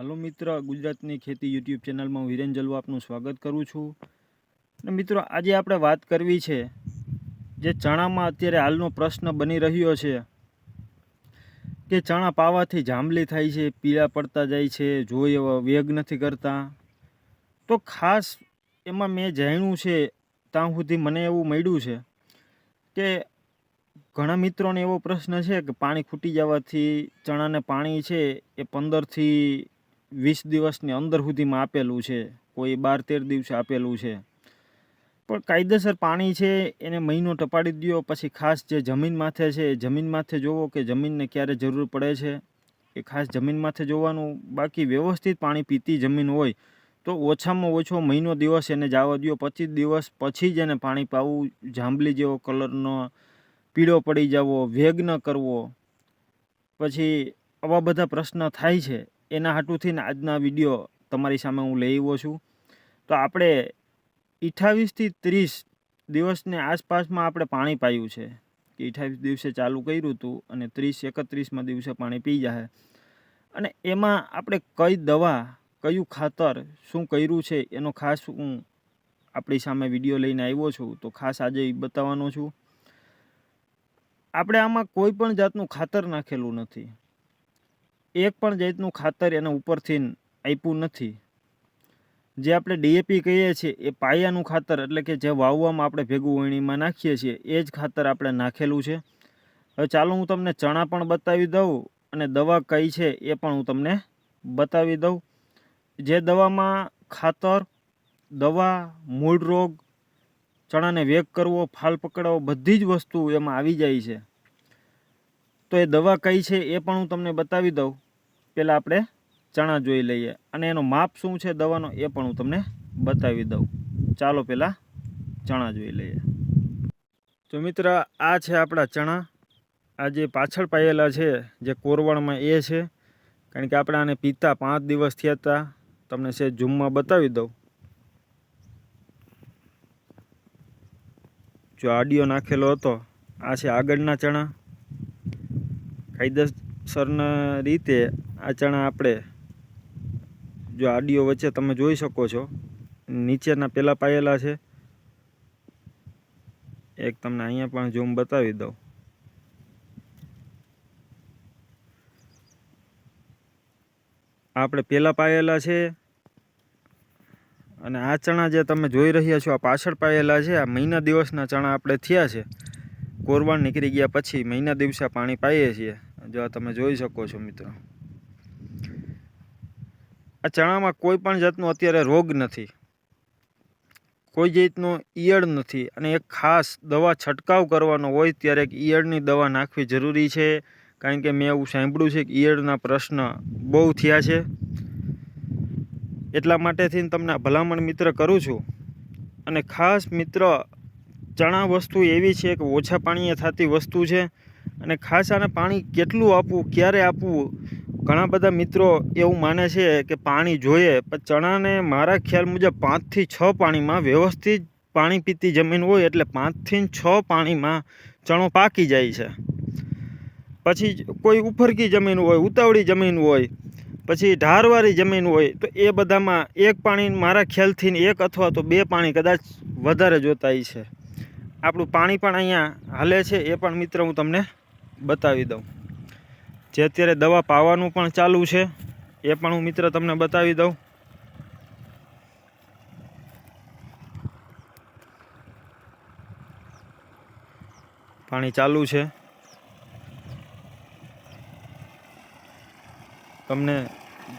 હાલો મિત્ર, ગુજરાતની ખેતી યુટ્યુબ ચેનલમાં વિરેન જલવા આપનું સ્વાગત કરું છું. અને મિત્રો, આજે આપણે વાત કરવી છે જે ચણામાં અત્યારે હાલનો પ્રશ્ન બની રહ્યો છે કે ચણા પાવાથી જાંબલી થાય છે, પીળા પડતા જાય છે, જોઈ એવા વેગ નથી કરતા. તો ખાસ એમાં મેં જાણ્યું છે, ત્યાં સુધી મને એવું મળ્યું છે કે ઘણા મિત્રોને એવો પ્રશ્ન છે કે પાણી ખૂટી જવાથી ચણાને પાણી છે એ પંદરથી વીસ દિવસની અંદર સુધીમાં આપેલું છે. કોઈ બાર તેર દિવસે આપેલું છે. પણ કાયદેસર પાણી છે, એને મહિનો ટપાડી દ્યો, પછી ખાસ જે જમીન માથે છે, એ જમીન માથે જોવો કે જમીનને ક્યારે જરૂર પડે છે? એ ખાસ જમીન માથે જોવાનું. બાકી વ્યવસ્થિત પાણી પીતી જમીન હોય, તો ઓછામાં ઓછો મહિનો દિવસ એને જવા દ્યો. પચીસ દિવસ પછી જ એને પાણી પાવું. જાંબલી જેવો કલરનો પીળો પડી જવો. વેગ ન કરવો. પછી આવા બધા પ્રશ્ન થાય છે. એના હાટુથી આજના વીડિયો તમારી સામે હું લઈ આવ્યો છું. તો આપણે અઠ્ઠાવીસથી ત્રીસ દિવસની આસપાસમાં આપણે પાણી પાયું છે. કે અઠ્ઠાવીસ દિવસે ચાલુ કર્યું હતું અને ત્રીસ એકત્રીસમાં દિવસે પાણી પી જાય અને એમાં આપણે કઈ દવા, કયું ખાતર, શું કર્યું છે એનો ખાસ હું આપણી સામે વીડિયો લઈને આવ્યો છું. તો ખાસ આજે એ બતાવવાનો છું. આપણે આમાં કોઈ પણ જાતનું ખાતર નાખેલું નથી. એક પણ જાતનું ખાતર એના ઉપરથી આપ્યું નથી. જે આપણે ડીએપી કહીએ છીએ, એ પાયાનું ખાતર એટલે કે જે વાવવામાં આપણે ભેગું વણીમાં નાખીએ છીએ, એ જ ખાતર આપણે નાખેલું છે. હવે ચાલો હું તમને ચણા પણ બતાવી દઉં અને દવા કઈ છે એ પણ હું તમને બતાવી દઉં. જે દવામાં ખાતર, દવા, મૂળ રોગ, ચણાને વેગ કરવો, ફાલ પકડાવો બધી જ વસ્તુ એમાં આવી જાય છે. તો એ દવા કઈ છે એ પણ હું તમને બતાવી દઉં. પહેલાં આપણે ચણા જોઈ લઈએ અને એનો માપ શું છે દવાનો એ પણ હું તમને બતાવી દઉં. ચાલો પહેલાં ચણા જોઈ લઈએ. તો મિત્ર, આ છે આપણા ચણા. આ જે પાછળ પાયેલા છે, જે કોરવણમાં એ છે, કારણ કે આપણે આને પીતા પાંચ દિવસ થયા હતા. તમને છે ઝૂમમાં બતાવી દઉં. જો આડિયો નાખેલો હતો, આ છે આગળના ચણા. કાયદેસરના રીતે આ ચણા આપણે જો આડીઓ વચ્ચે તમે જોઈ શકો છો, નીચેના પેલા પાયેલા છે. એક તમને અહીંયા પણ ઝૂમ બતાવી દઉં. આપણે પેલા પાયેલા છે અને આ ચણા જે તમે જોઈ રહ્યા છો, આ પાછળ પાયેલા છે, આ મહિના દિવસના ચણા આપણે થયા છે. કોરવાણ નીકળી ગયા પછી મહિના દિવસે પાણી પાઈએ છીએ. જો તમે જોઈ શકો છો મિત્રો. આ ચણામાં કોઈ પણ જાતનો અત્યારે રોગ નથી. કોઈ જાતનો ઈયળ નથી અને એક ખાસ દવા છંટકાવ કરવાનો હોય ત્યારે એક ઈયળની દવા નાખવી જરૂરી છે. કારણ કે મેં એવું સાંભળ્યું છે કે ઈયળના પ્રશ્ન બહુ થયા છે. એટલા માટેથી તમને ભલામણ મિત્ર કરું છું. અને ખાસ મિત્ર, ચણા વસ્તુ એવી છે કે ઓછા પાણીએ થતી વસ્તુ છે. અને ખાસ આને પાણી કેટલું આપવું, ક્યારે આપવું? ઘણા બધા મિત્રો એવું માને છે કે પાણી જોઈએ, પણ ચણાને મારા ખ્યાલ મુજબ પાંચથી છ પાણીમાં વ્યવસ્થિત પાણી પીતી જમીન હોય એટલે પાંચથી છ પાણીમાં ચણો પાકી જાય છે. પછી કોઈ ઉફરકી જમીન હોય, ઉતાવળી જમીન હોય, પછી ઢારવાળી જમીન હોય, તો એ બધામાં એક પાણી મારા ખ્યાલથી એક અથવા તો બે પાણી કદાચ વધારે જોતાય છે. આપણું પાણી પણ અહીંયા હાલે છે, એ પણ મિત્ર હું તમને બતાવી દઉં. જે અત્યારે દવા પાવાનું પણ ચાલુ છે, એ પણ હું મિત્ર તમને બતાવી દઉં. પાણી ચાલુ છે. તમને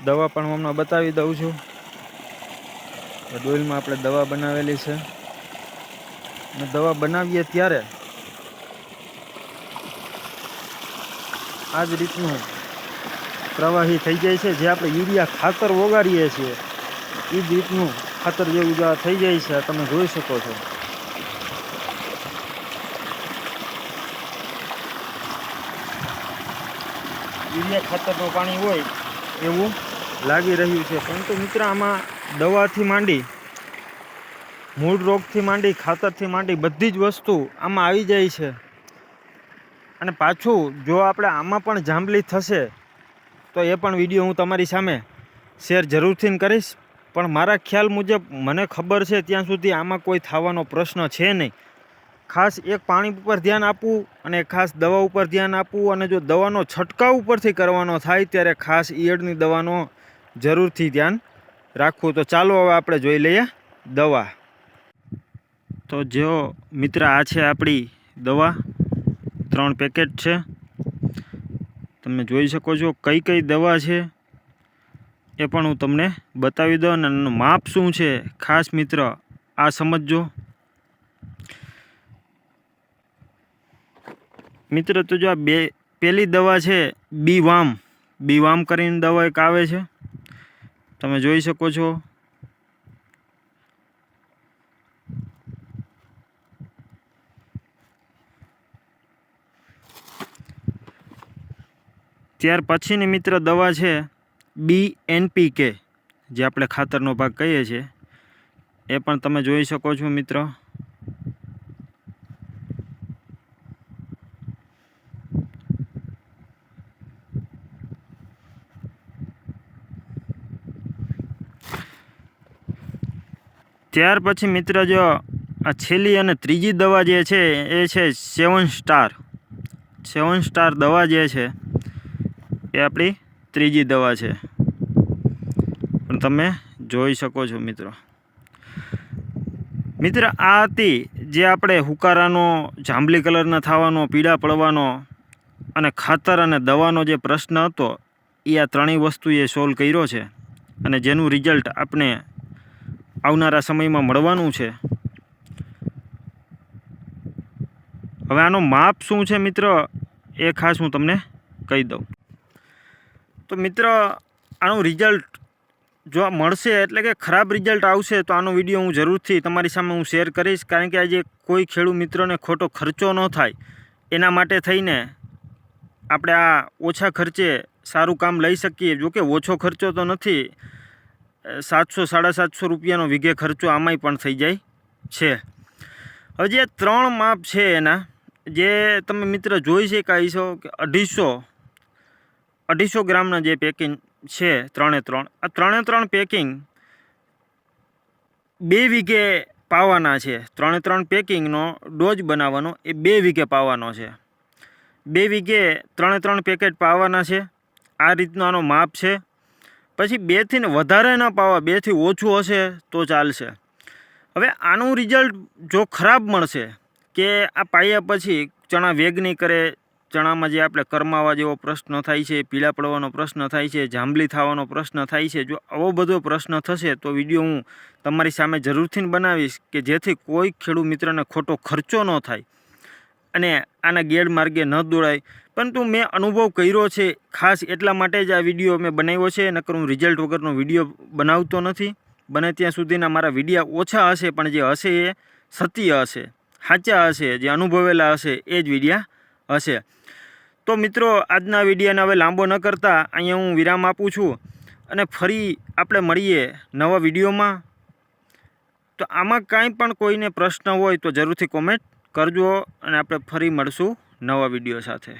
દવા પણ હું હમણાં બતાવી દઉં છું. ડોઇલમાં આપણે દવા બનાવેલી છે. અને દવા બનાવીએ ત્યારે આ જ રીતનું પ્રવાહી થઈ જાય છે, જે આપણે યુરિયા ખાતર ઓગાડીએ છીએ. એ જ રીતનું ખાતર જેવું જો થઈ જાય છે તમે જોઈ શકો છો. યુરિયા ખાતરનું પાણી હોય એવું લાગી રહ્યું છે. પરંતુ મિત્ર, આમાં દવાથી માંડી, મૂળ રોગથી માંડી, ખાતરથી માંડી બધી જ વસ્તુ આમાં આવી જાય છે. અને પાછું જો આપણે આમાં પણ જાંબલી થશે, તો એ પણ વીડિયો હું તમારી સામે શેર જરૂરથી કરીશ. પણ મારા ખ્યાલ મુજબ મને ખબર છે ત્યાં સુધી આમાં કોઈ થવાનો પ્રશ્ન છે નહીં. ખાસ એક પાણી ઉપર ધ્યાન આપવું અને ખાસ દવા ઉપર ધ્યાન આપવું અને જો દવાનો છંટકાવ ઉપરથી કરવાનો થાય ત્યારે ખાસ ઈયળની દવાનો જરૂરથી ધ્યાન રાખવું. તો ચાલો હવે આપણે જોઈ લઈએ દવા. તો જો મિત્ર, આ છે આપણી દવા. ત્રણ પેકેટ છે. તમે જોઈ શકો છો કઈ કઈ દવા છે. એ પણ હું તમને બતાવી દઉં અને માપ શું છે ખાસ મિત્ર આ સમજજો. મિત્ર, તો જો આ બે પહેલી દવા છે બી વામ. બી વામ કરીને દવા એક આવે છે. તમે જોઈ શકો છો ત્યાર પછીની મિત્ર દવા છે બી એનપીકે જે આપણે ખાતરનો ભાગ કહીએ છીએ. એ પણ તમે જોઈ શકો છો, મિત્ર. ત્યાર પછી, મિત્ર, જો આ છેલ્લી અને ત્રીજી દવા જે છે, એ છે સેવન સ્ટાર. સેવન સ્ટાર દવા જે છે એ આપણી ત્રીજી દવા છે. પણ તમે જોઈ શકો છો મિત્રો. મિત્ર, આ હતી જે આપણે હુકારાનો, જાંબલી કલરના થવાનો, પીળા પડવાનો અને ખાતર અને દવાનો જે પ્રશ્ન હતો, એ આ ત્રણેય વસ્તુએ સોલ્વ કર્યો છે. અને જેનું રિઝલ્ટ આપણે આવનારા સમયમાં મળવાનું છે. હવે આનો માપ શું છે મિત્ર? એ ખાસ હું તમને કહી દઉં. તો મિત્ર, આનું રિઝલ્ટ જો મળશે એટલે કે ખરાબ રિઝલ્ટ આવશે, તો આનો વીડિયો હું જરૂરથી તમારી સામે હું શેર કરીશ. કારણ કે આજે કોઈ ખેડૂત મિત્રોને ખોટો ખર્ચો ન થાય. એના માટે થઈને આપણે આ ઓછા ખર્ચે સારું કામ લઈ શકીએ. જો કે ઓછો ખર્ચો તો નથી. સાતસો સાડા સાતસો રૂપિયાનો વીઘે ખર્ચો આમાંય પણ થઈ જાય છે. હવે જે ત્રણ માપ છે એના. જે તમે મિત્ર જોઈ શકાય છો કે અઢીસો અઢીસો ગ્રામના જે પેકિંગ છે ત્રણે ત્રણ, આ ત્રણે ત્રણ પેકિંગ બે વીઘે પાવાના છે. ત્રણે ત્રણ પેકિંગનો ડોઝ બનાવવાનો એ બે વીઘે પાવાનો છે. બે વીઘે ત્રણે ત્રણ પેકેટ પાવાના છે. આ રીતનો આનો માપ છે. પછી બેથી વધારે ન પાવા, બેથી ઓછું હશે તો ચાલશે. હવે આનું રિઝલ્ટ જો ખરાબ મળશે કે આ પાયા પછી ચણા વેગ નહીં કરે ચણામાં જે આપણે કરમાવા જેવો પ્રશ્ન થાય છે, પીળા પડવાનો પ્રશ્ન થાય છે, જાંબલી થવાનો પ્રશ્ન થાય છે, જો આવો બધો પ્રશ્ન થશે તો વીડિયો હું તમારી સામે જરૂરથી બનાવીશ કે જેથી કોઈ ખેડૂત મિત્રને ખોટો ખર્ચો ન થાય અને આના ગેરમાર્ગે ન દોડાય. પરંતુ મેં અનુભવ કર્યો છે, ખાસ એટલા માટે જ આ વીડિયો મેં બનાવ્યો છે, નકર હું રિઝલ્ટ વગરનો વીડિયો બનાવતો નથી. બને ત્યાં સુધીના મારા વિડીયા ઓછા હશે, પણ જે હશે એ સત્ય હશે, સાચા હશે, જે અનુભવેલા હશે, એ જ વિડીયા હશે. તો મિત્રો, આજના વિડીયોને હવે લાંબો ન કરતા અહીંયા હું વિરામ આપું છું અને ફરી આપણે મળીએ નવા વિડીયોમાં. તો આમાં કાંઈ પણ કોઈને પ્રશ્ન હોય તો જરૂરથી કોમેન્ટ કરજો અને આપણે ફરી મળશું નવા વીડિયો સાથે.